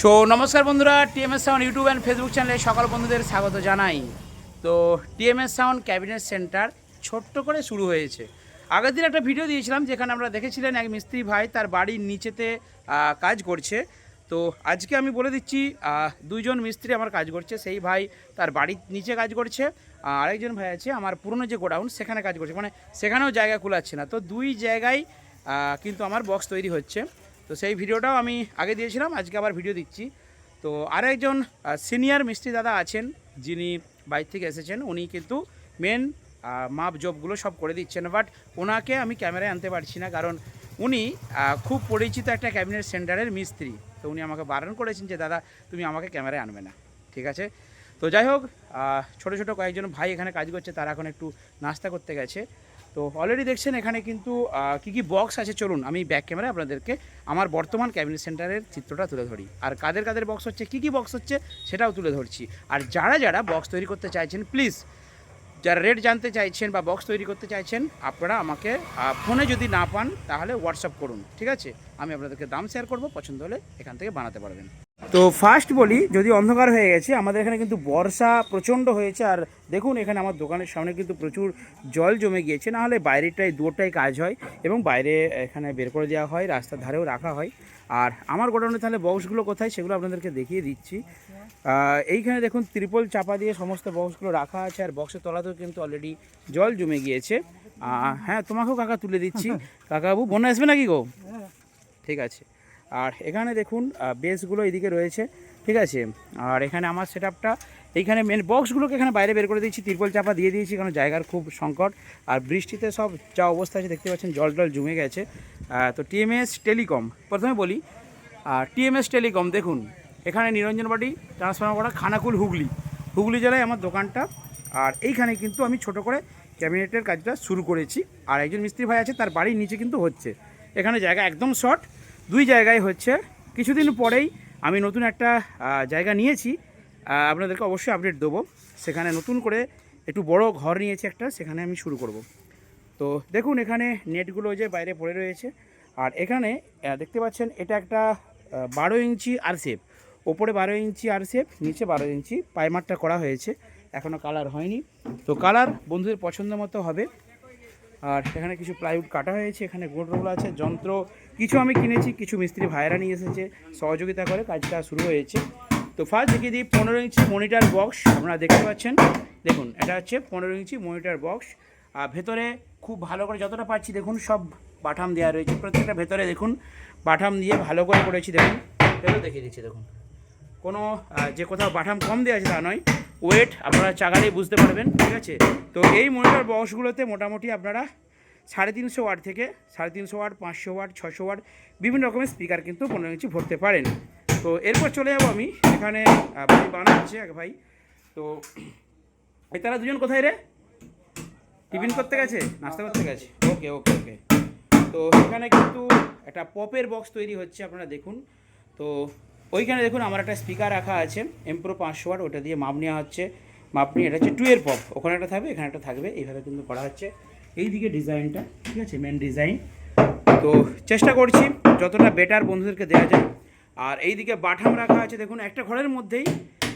So নমস্কার বন্ধুরা TMS sound YouTube and Facebook চ্যানেলে সকল বন্ধুদের স্বাগত জানাই। তো টিএমএস সাউন্ড ক্যাবিনেট সেন্টার ছোট্ট করে শুরু হয়েছে। আগের দিন একটা ভিডিও দিয়েছিলাম, যেখানে আমরা দেখেছিলেন এক মিস্ত্রি ভাই তার বাড়ির নিচেতে কাজ করছে। তো, আজকে আমি বলে দিচ্ছি দুইজন মিস্ত্রি আমার কাজ করছে। সেই ভাই তার বাড়ির নিচে কাজ করছে আরেকজন ভাই আছে আমার পুরনো যে গোডাউন, সেখানে কাজ করছে। মানে সেখানেও জায়গা কুলাচ্ছে না। তো, দুই জায়গায় কিন্তু আমার বক্স তৈরি হচ্ছে। তো সেই ভিডিওটাও আমি আগে দিয়েছিলাম, আজকে আবার ভিডিও দিচ্ছি। তো আরেকজন সিনিয়র মিস্ত্রি দাদা আছেন, যিনি বাইর থেকে এসেছেন, উনি কিন্তু মেন মাপ জবগুলো সব করে দিচ্ছেন। বাট ওনাকে আমি ক্যামেরায় আনতে পারছি না, কারণ উনি খুব পরিচিত একটা ক্যাবিনেট সেন্টারের মিস্ত্রি। তো উনি আমাকে বারণ করেছেন যে, দাদা, তুমি আমাকে ক্যামেরায় আনবে না। ঠিক আছে? তো যাই হোক ছোটো ছোট ছোট কয়েকজন ভাই এখানে কাজ করছে, তারা এখন একটু নাস্তা করতে গেছে। তো অলরেডি দেখছেন এখানে কিন্তু কি কি বক্স আছে, চলুন আমি ব্যাক ক্যামেরা আপনাদেরকে আমার বর্তমান ক্যাবিনেট সেন্টারের চিত্রটা তুলে ধরি। আর কাদের কাদের বক্স হচ্ছে, কি কি বক্স হচ্ছে, সেটাও তুলে ধরছি। আর যারা যারা বক্স তৈরি করতে চাইছেন প্লিজ যারা রেট জানতে চাইছেন বা বক্স তৈরি করতে চাইছেন, আপনারা আমাকে ফোনে যদি না পান, তাহলে হোয়াটসঅ্যাপ করুন, ঠিক আছে? আমি আপনাদেরকে দাম শেয়ার করব, পছন্দ হলে এখান থেকে বানাতে পারবেন। তো ফার্স্ট বলি যদি অন্ধকার হয়ে গেছে আমাদের এখানে কিন্তু বর্ষা প্রচণ্ড হয়েছে আর দেখুন এখানে আমার দোকানের সামনে কিন্তু প্রচুর জল জমে গিয়েছে না হলে বাইরেটাই দুটোটাই কাজ হয় এবং বাইরে এখানে বের করে দেওয়া হয় রাস্তার ধারেও রাখা হয়। আর আমার গোডাউনে তাহলে বক্সগুলো কোথায় সেগুলো আপনাদেরকে দেখিয়ে দিচ্ছি। এইখানে দেখুন ত্রিপল চাপা দিয়ে সমস্ত বক্সগুলো রাখা আছে আর বক্সের তলাতেও কিন্তু অলরেডি জল জমে গিয়েছে। হ্যাঁ তোমাকেও কাকা তুলে দিচ্ছি। কাকাবাবু বন্যা আসবে নাকি গো? ঠিক আছে। আর এখানে দেখুন বেসগুলো এদিকে রয়েছে, ঠিক আছে? আর এখানে আমার সেট আপটা এইখানে মেন বক্সগুলোকে এখানে বাইরে বের করে দিয়েছি, তিরপল চাপা দিয়ে দিয়েছি, কারণ জায়গার খুব সংকট। আর বৃষ্টিতে সব যা অবস্থা আছে, দেখতে পাচ্ছেন, জল টল জমে গেছে। তো টিএমএস টেলিকম, প্রথমে বলি আর টিএমএস টেলিকম, দেখুন, এখানে নিরঞ্জনবাটি ট্রান্সফার্মার করা খানাকুল হুগলি। হুগলি জেলায় আমার দোকানটা, আর এইখানে কিন্তু আমি ছোট করে ক্যাবিনেটের কাজটা শুরু করেছি। আর একজন মিস্ত্রি ভাই আছে, তার বাড়ির নিচে কিন্তু হচ্ছে। এখানে জায়গা একদম শর্ট দুই জায়গায় হচ্ছে। কিছুদিন পরেই আমি নতুন একটা জায়গা নিয়েছি। আপনাদেরকে অবশ্যই আপডেট দেবো। সেখানে নতুন করে একটু বড় ঘর নিয়েছি একটা, সেখানে আমি শুরু করব। তো দেখুন এখানে নেটগুলো যে বাইরে পড়ে রয়েছে। আর এখানে দেখতে পাচ্ছেন এটা একটা বারো ইঞ্চি আরসেপ ওপরে বারো ইঞ্চি আরসেপ নিচে বারো ইঞ্চি। পাইমারটা করা হয়েছে। এখনও কালার হয়নি। তো কালার বন্ধুদের পছন্দ মতো হবে। আর সেখানে কিছু প্লাইউড কাটা হয়েছে, এখানে গোল রোল আছে, যন্ত্র, কিছু আমি কিনেছি, কিছু মিস্ত্রি ভাইরা নিয়ে এসেছে, সহযোগিতা করে কাজটা শুরু হয়েছে। তো ফার্স্ট দেখিয়ে দিই পনেরো ইঞ্চি মনিটর বক্স আপনারা দেখতে পাচ্ছেন। দেখুন, এটা হচ্ছে পনেরো ইঞ্চি মনিটর বক্স আর ভেতরে খুব ভালো করে যতটা পাচ্ছি দেখুন, সব বাটাম দেওয়া রয়েছে। প্রত্যেকটা ভেতরে দেখুন, বাটাম দিয়ে ভালো করে করেছি দেখুন। এগুলো দেখিয়ে দিচ্ছি দেখুন। কোনো যে কোথাও বাটাম কম দেওয়া আছে তা নয়। ওয়েট, আপনারা চাগালেই বুঝতে পারবেন, ঠিক আছে? তো এই মনিটর বক্সগুলোতে মোটামুটি আপনারা সাড়ে তিনশো ওয়াট থেকে সাড়ে তিনশো ওয়াট, পাঁচশো ওয়াট, ছশো ওয়াট, বিভিন্ন রকমের স্পিকার কিন্তু পনেরো ইঞ্চি ভরতে পারেন। তো এরপর চলে যাব আমি, এখানে ভাই বানাচ্ছে এক ভাই। তো এই তারা দুজন কোথায় রে? টিফিন করতে গেছে? নাস্তা করতে গেছে? ওকে ওকে ওকে। তো এখানে কিন্তু একটা পপের বক্স তৈরি হচ্ছে, আপনারা দেখুন। তো ওইখানে দেখুন আমার একটা স্পিকার রাখা আছে এমপ্রো পাঁচশো ওয়াট, ওটা দিয়ে মাপ নেওয়া হচ্ছে। মাপ নিয়ে এটা হচ্ছে টুয়ের পপ ওখানে একটা থাকবে, এখানে একটা থাকবে, এইভাবে কিন্তু করা হচ্ছে। এই দিকে ডিজাইনটা, ঠিক আছে মেন ডিজাইন তো চেষ্টা করছি, যতটা বেটার বন্ধুদেরকে দেওয়া যায়। আর এই দিকে বাঠাম রাখা আছে, দেখুন, একটা ঘরের মধ্যেই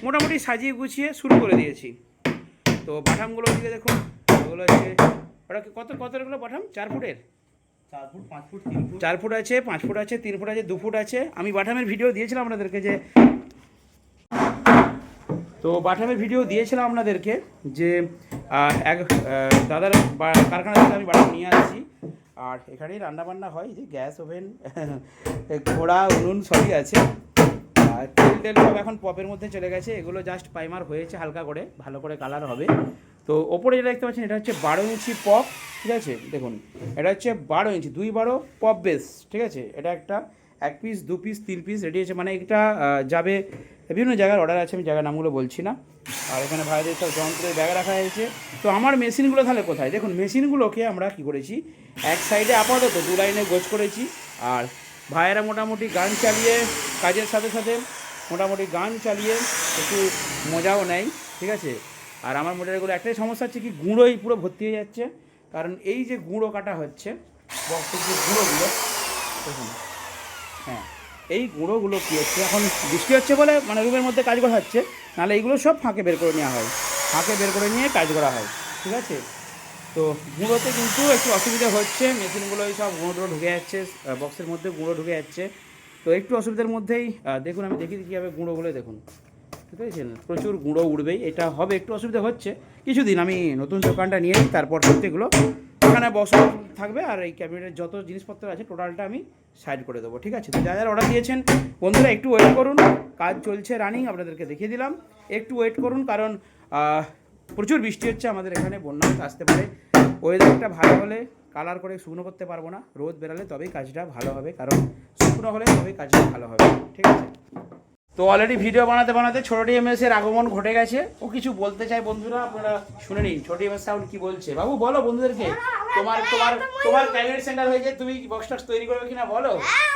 মোটামুটি সাজিয়ে গুছিয়ে শুরু করে দিয়েছি। তো বাঠামগুলো দিকে দেখুন, ওগুলো হচ্ছে, ওটা কত কত এগুলো বাঠাম চার ফুটের? চার ফুট আছে, পাঁচ ফুট আছে, তিন ফুট আছে, দু ফুট আছে। আমি বাটামের ভিডিও দিয়েছিলাম আপনাদেরকে যে তো বাটামের ভিডিও দিয়েছিলাম আপনাদেরকে যে এক দাদার কারখানা থেকে আমি বাটাম নিয়ে আসছি। আর এখানেই রান্না বান্না হয় যে গ্যাস, ওভেন ঘোড়া উনুন সবই আছে। আর তেল টেল সব এখন পপের মধ্যে চলে গেছে, এগুলো জাস্ট পাইমার হয়েছে হালকা করে, ভালো করে কালার হবে। তো ওপরে যেটা দেখতে পাচ্ছেন, এটা হচ্ছে বারো ইঞ্চি পপ। ঠিক আছে? দেখুন, এটা হচ্ছে বারো ইঞ্চি, দুই বারো পপ বেস, ঠিক আছে? এটা একটা এক পিস দু পিস তিন পিস রেডি আছে মানে এটা যাবে বিভিন্ন জায়গার অর্ডার আছে, আমি জায়গার নামগুলো বলছি না। আর এখানে ভাইদের সব যন্ত্রের ব্যাগ রাখা হয়েছে। তো আমার মেশিনগুলো তাহলে কোথায়? দেখুন, মেশিনগুলোকে আমরা কি করেছি? এক সাইডে আপাতত দু লাইনে গোছ করেছি। আর ভাইয়েরা মোটামুটি গান চালিয়ে কাজের সাথে সাথে মোটামুটি গান চালিয়ে একটু মজাও নেয়, ঠিক আছে? আর আমার মোটারিগুলো একটাই সমস্যা হচ্ছে কি, গুঁড়োই পুরো ভর্তি হয়ে যাচ্ছে। কারণ এই যে গুঁড়ো কাটা হচ্ছে, বক্সের যে গুঁড়োগুলো, দেখুন। হ্যাঁ এই গুঁড়োগুলো কী হচ্ছে? এখন বৃষ্টি হচ্ছে বলে মানে রুমের মধ্যে কাজ করা হচ্ছে, নাহলে এইগুলো সব ফাঁকে বের করে নেওয়া হয়। ফাঁকে বের করে নিয়ে কাজ করা হয়, ঠিক আছে? তো গুঁড়োতে কিন্তু একটু অসুবিধা হচ্ছে, মেশিনগুলো এই সব গুঁড়ো ঢুকে যাচ্ছে বক্সের মধ্যে গুঁড়ো ঢুকে যাচ্ছে। তো একটু অসুবিধার মধ্যেই দেখুন, আমি দেখি কীভাবে গুঁড়োগুলো, দেখুন। ঠিক প্রচুর গুঁড়ো উঠবেই, এটা হবে, একটু অসুবিধা হচ্ছে। কিছুদিন আমি নতুন দোকানটা নিয়ে তারপর সত্যিগুলো এখানে বক্স থাকবে, আর এই ক্যাবিনেটের যত জিনিসপত্র আছে, টোটালটা আমি সাইড করে দেবো, ঠিক আছে? তো যা যারা অর্ডার দিয়েছেন, বন্ধুরা, একটু ওয়েট করুন, কাজ চলছে রানিং, আপনাদেরকে দেখিয়ে দিলাম। একটু ওয়েট করুন, কারণ প্রচুর বৃষ্টি হচ্ছে আমাদের এখানে, বন্যা আসতে পারে। ওয়েদারটা ভালো হলে কালার করে শুকনো করতে পারব না, রোদ বেরালে তবেই কাজটা ভালো হবে, কারণ শুকনো হলে তবেই কাজটা ভালো হবে, ঠিক আছে? তো অলরেডি ভিডিও বানাতে বানাতে ছোট ডিএমএস এর আগমন ঘটে গেছে। ও কিছু বলতে চাই বন্ধুরা আপনারা শুনে নিন। ছোট ডিএমএস সাউন্ড কি বলছে? বাবু বলো বন্ধুদেরকে। তোমার তোমার তোমার ক্যাবিনেট সেন্টার হয়েছে তুমি বক্স টক্স তৈরি করবে কিনা বলো? হ্যাঁ,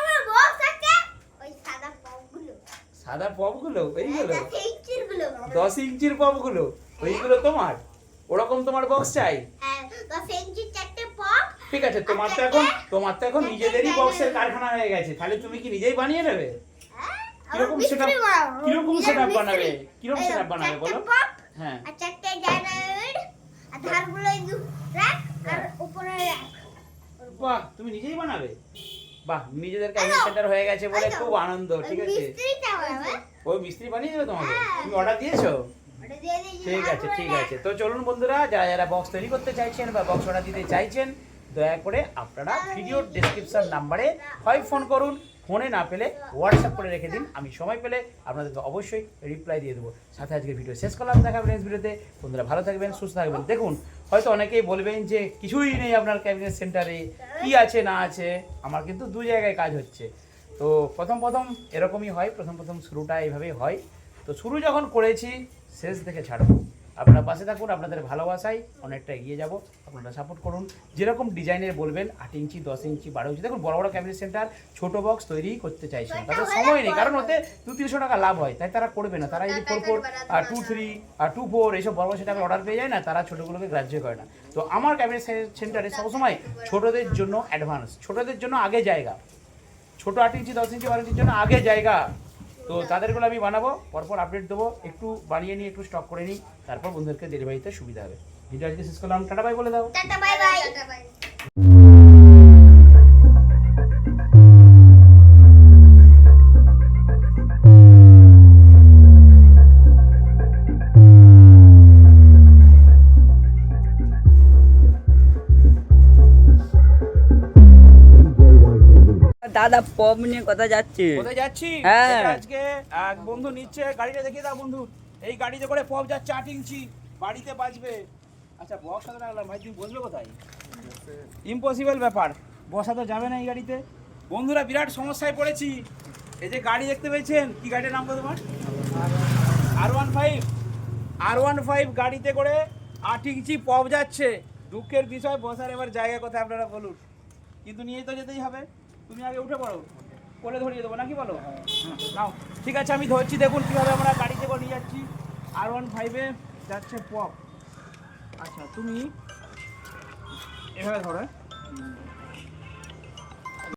সাদা পপগুলো। এইগুলো? দশ ইঞ্চির পপগুলো? ওইগুলো তোমার? ওরকম তোমার বক্স চাই? হ্যাঁ, ঠিক আছে তোমার তো এখন তোমার তো এখন নিজেদেরই বক্সের কারখানা হয়ে গেছে। তাহলে তুমি কি নিজেই বানিয়ে নেবে? হ্যাঁ, কীরকম মিস্ত্রি কীরকম মিস্ত্রি। বানাবে? কীরকম setup বানাবে বলো? হ্যাঁ। আর চারটে ডায়নামাইট, আর ধারগুলো rack, আর হ্যাঁ। উপরে rack। বাহ তুমি নিজেই বানাবে? বাহ নিজেদের ক্যাবিনেট সেন্টার হয়ে গেছে বলে খুব আনন্দ ঠিক আছে? ওই মিস্ত্রি বানিয়ে দেবে তোমাকে? হ্যাঁ। তুমি অর্ডার দিয়েছ? ঠিক আছে ঠিক আছে। তো চলুন বন্ধুরা যারা যারা বক্স তৈরি করতে চাইছেন বা বক্স অর্ডার দিতে চাইছেন দয়া করে আপনারা ভিডিও ডেসক্রিপশন নাম্বারে হয় ফোন করুন। ফোনে না পেলে হোয়াটসঅ্যাপ করে রেখে দিন, আমি সময় পেলে আপনাদেরকে অবশ্যই রিপ্লাই দিয়ে দেবো। সাথে আজকের ভিডিও শেষ করলাম দেখাবেন নেক্সট ভিডিওতে বন্ধুরা ভালো থাকবেন, সুস্থ থাকবেন। দেখুন, হয়তো অনেকেই বলবেন যে কিছুই নেই আপনার ক্যাবিনেট সেন্টারে কি আছে, না আছে, আমার কিন্তু দু জায়গায় কাজ হচ্ছে। তো প্রথম প্রথম এরকমই হয়, প্রথম প্রথম শুরুটা এইভাবেই হয়। তো শুরু যখন করেছি, শেষ দেখে ছাড়বো। আপনারা পাশে থাকুন আপনাদের ভালোবাসায় অনেকটা এগিয়ে যাব। আপনারা সাপোর্ট করুন। যেরকম ডিজাইনের বলবেন আট ইঞ্চি দশ ইঞ্চি বারো ইঞ্চি দেখুন বড় বড় ক্যাবিনেট সেন্টার ছোট বক্স তৈরি করতে চাইছেন। তাদের সময় নেই কারণ ওতে দু তিনশো টাকা লাভ হয় তাই তারা করবে না। তারা যদি ফোর ফোর টু থ্রি আর টু ফোর এইসব বড় বড় সেটা অর্ডার পেয়ে যায় না তারা ছোটোগুলোকে গ্রাহ্য করে না। তো আমার ক্যাবিনেট সেন্টারে সবসময় ছোটোদের জন্য অ্যাডভান্স ছোটোদের জন্য আগে জায়গা। ছোটো আট ইঞ্চি দশ ইঞ্চি বারো ইঞ্চির জন্য আগে জায়গা। তো তাদেরগুলো আমি বানাবো, পরপর আপডেট দেবো, একটু বানিয়ে নিই একটু স্টক করে নিই, তারপর বন্ধুদেরকে ডেলিভারিতে সুবিধা হবে। ভিডিও আজকে শেষ করলাম, টাটা বাই বলে দাও। টাটা দাদা পপ নিয়ে কথা যাচ্ছে কোথায় যাচ্ছি? হ্যাঁ। এটা আজকে এক বন্ধু নিচ্ছে গাড়িটা দেখিয়ে দাও বন্ধু। এই গাড়িতে করে পপ যাচ্ছে আট ইঞ্চি বাড়িতে বাজবে। আচ্ছা বক্সাতে রাখলাম ভাই তুমি বসবে কোথায়? ইম্পসিবল ব্যাপার। বসা তো যাবে না এই গাড়িতে। বন্ধুরা বিরাট সমস্যায় পড়েছি। এই যে গাড়ি দেখতে পেয়েছেন কি গাড়ির নাম তো তোমার? R one five R one five গাড়িতে করে আট ইঞ্চি পপ যাচ্ছে। দুঃখের বিষয় বসার এবার জায়গা কোথায় আপনারা বলুন। কিন্তু নিয়ে তো যেতেই হবে। তুমি আগে উঠে পড়ো। কোলে ধরিয়ে দেবো নাকি বলো? হ্যাঁ, নাও। ঠিক আছে আমি ধরছি দেখুন কীভাবে আমরা গাড়িতে করে নিয়ে যাচ্ছি। আর ওয়ান ফাইভে যাচ্ছে পপ। আচ্ছা তুমি এভাবে ধরো হ্যাঁ?